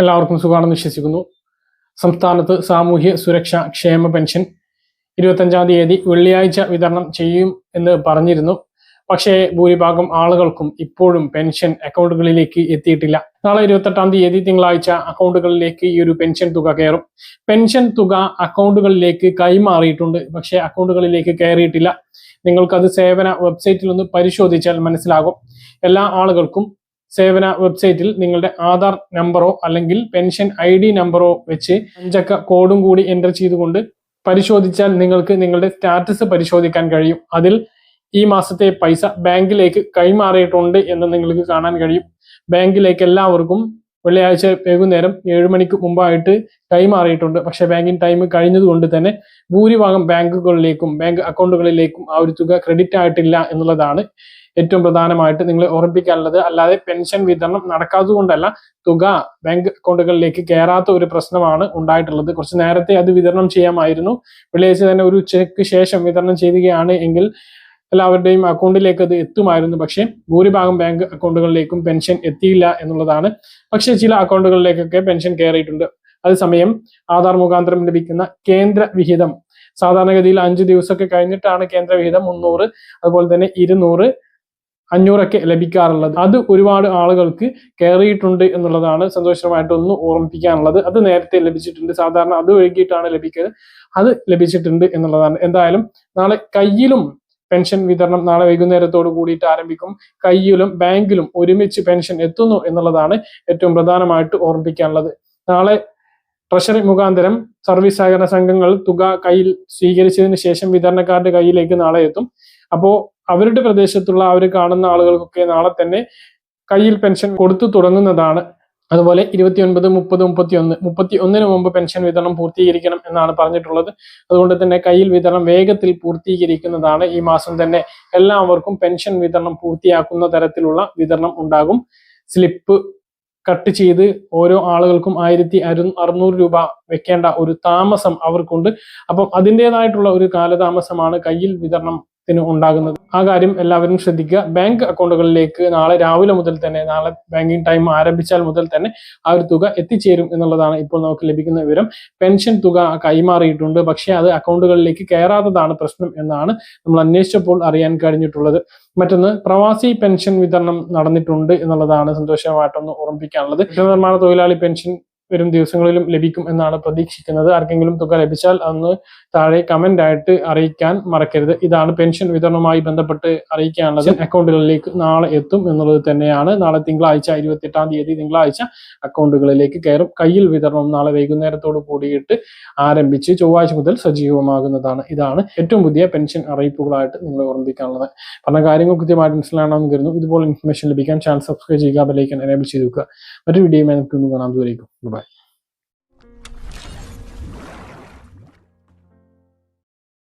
എല്ലാവർക്കും സുഖമാണെന്ന് വിശ്വസിക്കുന്നു. സംസ്ഥാനത്ത് സാമൂഹ്യ സുരക്ഷ ക്ഷേമ പെൻഷൻ ഇരുപത്തഞ്ചാം തീയതി വെള്ളിയാഴ്ച വിതരണം ചെയ്യും എന്ന് പറഞ്ഞിരുന്നു. പക്ഷേ ഭൂരിഭാഗം ആളുകൾക്കും ഇപ്പോഴും പെൻഷൻ അക്കൗണ്ടുകളിലേക്ക് എത്തിയിട്ടില്ല. നാളെ ഇരുപത്തെട്ടാം തീയതി തിങ്കളാഴ്ച അക്കൗണ്ടുകളിലേക്ക് ഈ ഒരു പെൻഷൻ തുക കയറും. പെൻഷൻ തുക അക്കൗണ്ടുകളിലേക്ക് കൈമാറിയിട്ടുണ്ട്. പക്ഷേ അക്കൗണ്ടുകളിലേക്ക് കയറിയിട്ടില്ല. നിങ്ങൾക്കത് സേവന വെബ്സൈറ്റിൽ ഒന്ന് പരിശോധിച്ചാൽ മനസ്സിലാകും. എല്ലാ ആളുകൾക്കും സേവന വെബ്സൈറ്റിൽ നിങ്ങളുടെ ആധാർ നമ്പറോ അല്ലെങ്കിൽ പെൻഷൻ ഐ ഡി നമ്പറോ വെച്ച് അഞ്ചക്ക കോഡും കൂടി എന്റർ ചെയ്തുകൊണ്ട് പരിശോധിച്ചാൽ നിങ്ങൾക്ക് നിങ്ങളുടെ സ്റ്റാറ്റസ് പരിശോധിക്കാൻ കഴിയും. അതിൽ ഈ മാസത്തെ പൈസ ബാങ്കിലേക്ക് കൈമാറിയിട്ടുണ്ട് എന്ന് നിങ്ങൾക്ക് കാണാൻ കഴിയും. ബാങ്കിലേക്ക് എല്ലാവർക്കും വെള്ളിയാഴ്ച വൈകുന്നേരം ഏഴ് മണിക്ക് മുമ്പായിട്ട് കൈമാറിയിട്ടുണ്ട് പക്ഷെ ബാങ്കിങ് ടൈം കഴിഞ്ഞതുകൊണ്ട് തന്നെ ഭൂരിഭാഗം ബാങ്കുകളിലേക്കും ബാങ്ക് അക്കൗണ്ടുകളിലേക്കും ആ ഒരു തുക ക്രെഡിറ്റ് ആയിട്ടില്ല എന്നുള്ളതാണ് ഏറ്റവും പ്രധാനമായിട്ട് നിങ്ങൾ ഓർമ്മിപ്പിക്കാനുള്ളത് അല്ലാതെ പെൻഷൻ വിതരണം നടക്കാത്തതുകൊണ്ടല്ല തുക ബാങ്ക് അക്കൗണ്ടുകളിലേക്ക് കയറാത്ത ഒരു പ്രശ്നമാണ് ഉണ്ടായിട്ടുള്ളത്. കുറച്ച് നേരത്തെ അത് വിതരണം ചെയ്യാമായിരുന്നു. വെള്ളിയാഴ്ച തന്നെ ഒരു ഉച്ചയ്ക്ക് ശേഷം വിതരണം ചെയ്യുകയാണ് എങ്കിൽ എല്ലാവരുടെയും അക്കൗണ്ടിലേക്ക് അത് എത്തുമായിരുന്നു. പക്ഷേ ഭൂരിഭാഗം ബാങ്ക് അക്കൗണ്ടുകളിലേക്കും പെൻഷൻ എത്തിയില്ല എന്നുള്ളതാണ്. പക്ഷേ ചില അക്കൗണ്ടുകളിലേക്കൊക്കെ പെൻഷൻ കയറിയിട്ടുണ്ട്. അതേസമയം ആധാർ മുഖാന്തരം ലഭിക്കുന്ന കേന്ദ്ര വിഹിതം. സാധാരണഗതിയിൽ അഞ്ച് ദിവസമൊക്കെ കഴിഞ്ഞിട്ടാണ് കേന്ദ്ര വിഹിതം മുന്നൂറ് അതുപോലെ തന്നെ ഇരുന്നൂറ് അഞ്ഞൂറൊക്കെ ലഭിക്കാറുള്ളത്. അത് ഒരുപാട് ആളുകൾക്ക് കയറിയിട്ടുണ്ട് എന്നുള്ളതാണ് സന്തോഷമായിട്ട് ഒന്ന് ഓർമ്മിപ്പിക്കാനുള്ളത്. അത് നേരത്തെ ലഭിച്ചിട്ടുണ്ട്. സാധാരണ അത് ഒഴുകിയിട്ടാണ് ലഭിക്കുന്നത് അത് ലഭിച്ചിട്ടുണ്ട് എന്നുള്ളതാണ്. എന്തായാലും നാളെ കയ്യിലും പെൻഷൻ വിതരണം നാളെ വൈകുന്നേരത്തോട് കൂടിയിട്ട് ആരംഭിക്കും. കയ്യിലും ബാങ്കിലും ഒരുമിച്ച് പെൻഷൻ എത്തുന്നു എന്നുള്ളതാണ് ഏറ്റവും പ്രധാനമായിട്ട് ഓർമ്മിപ്പിക്കാനുള്ളത്. നാളെ ട്രഷറി മുഖാന്തരം സർവീസ് സഹകരണ സംഘങ്ങൾ തുക കയ്യിൽ സ്വീകരിച്ചതിന് ശേഷം വിതരണക്കാരുടെ കയ്യിലേക്ക് നാളെ എത്തും. അപ്പോൾ അവരുടെ പ്രദേശത്തുള്ള അവർ കാണുന്ന ആളുകൾക്കൊക്കെ നാളെ തന്നെ കയ്യിൽ പെൻഷൻ കൊടുത്തു തുടങ്ങുന്നതാണ് അതുപോലെ ഇരുപത്തിയൊൻപത് മുപ്പത് മുപ്പത്തി ഒന്ന് മുപ്പത്തി ഒന്നിന് മുമ്പ് പെൻഷൻ വിതരണം പൂർത്തീകരിക്കണം എന്നാണ് പറഞ്ഞിട്ടുള്ളത്. അതുകൊണ്ട് തന്നെ കയ്യിൽ വിതരണം വേഗത്തിൽ പൂർത്തീകരിക്കുന്നതാണ് ഈ മാസം തന്നെ എല്ലാവർക്കും പെൻഷൻ വിതരണം പൂർത്തിയാക്കുന്ന തരത്തിലുള്ള വിതരണം ഉണ്ടാകും. സ്ലിപ്പ് കട്ട് ചെയ്ത് ഓരോ ആളുകൾക്കും ആയിരത്തി അറുന്നൂറ് രൂപ വെക്കേണ്ട ഒരു താമസം അവർക്കുണ്ട്. അപ്പം അതിന്റെതായിട്ടുള്ള ഒരു കാലതാമസമാണ് കയ്യിൽ വിതരണത്തിന് ഉണ്ടാകുന്നത്. ആ കാര്യം എല്ലാവരും ശ്രദ്ധിക്കുക. ബാങ്ക് അക്കൗണ്ടുകളിലേക്ക് നാളെ രാവിലെ മുതൽ തന്നെ നാളെ ബാങ്കിങ് ടൈം ആരംഭിച്ചാൽ മുതൽ തന്നെ ആ ഒരു തുക എത്തിച്ചേരും എന്നുള്ളതാണ് ഇപ്പോൾ നമുക്ക് ലഭിക്കുന്ന വിവരം. പെൻഷൻ തുക കൈമാറിയിട്ടുണ്ട്. പക്ഷേ അത് അക്കൗണ്ടുകളിലേക്ക് കയറാത്തതാണ് പ്രശ്നം എന്നാണ് നമ്മൾ അന്വേഷിച്ചപ്പോൾ അറിയാൻ കഴിഞ്ഞിട്ടുള്ളത്. മറ്റൊന്ന് പ്രവാസി പെൻഷൻ വിതരണം നടന്നിട്ടുണ്ട് എന്നുള്ളതാണ് സന്തോഷമായിട്ടൊന്ന് ഓർമ്മിപ്പിക്കാനുള്ളത്. നിർമ്മാണ തൊഴിലാളി പെൻഷൻ വരും ദിവസങ്ങളിലും ലഭിക്കും എന്നാണ് പ്രതീക്ഷിക്കുന്നത്. ആർക്കെങ്കിലും തുക ലഭിച്ചാൽ അന്ന് താഴെ കമന്റ് ആയിട്ട് അറിയിക്കാൻ മറക്കരുത്. ഇതാണ് പെൻഷൻ വിതരണവുമായി ബന്ധപ്പെട്ട് അറിയിക്കാനുള്ളത്. അക്കൗണ്ടുകളിലേക്ക് നാളെ എത്തും എന്നുള്ളത് തന്നെയാണ്. നാളെ തിങ്കളാഴ്ച ഇരുപത്തെട്ടാം തീയതി തിങ്കളാഴ്ച അക്കൗണ്ടുകളിലേക്ക് കയറും. കയ്യിൽ വിതരണം നാളെ വൈകുന്നേരത്തോട് കൂടിയിട്ട് ആരംഭിച്ച് ചൊവ്വാഴ്ച മുതൽ സജീവമാകുന്നതാണ്. ഇതാണ് ഏറ്റവും പുതിയ പെൻഷൻ അറിയിപ്പുകളായിട്ട് നിങ്ങൾ ഓർമ്മിക്കാനുള്ളത് പറഞ്ഞ കാര്യങ്ങൾ കൃത്യമായിട്ട് മനസ്സിലാണെന്ന് കരുതുന്നു. ഇതുപോലെ ഇൻഫർമേഷൻ ലഭിക്കാൻ ചാനൽ സബ്സ്ക്രൈബ് ചെയ്യുക ബെലൈക്കൻ എനേബിൾ ചെയ്ത് വെക്കുക. മറ്റൊരു വീഡിയോയുമായി നമുക്ക് കാണാൻ ദൂരേക്കും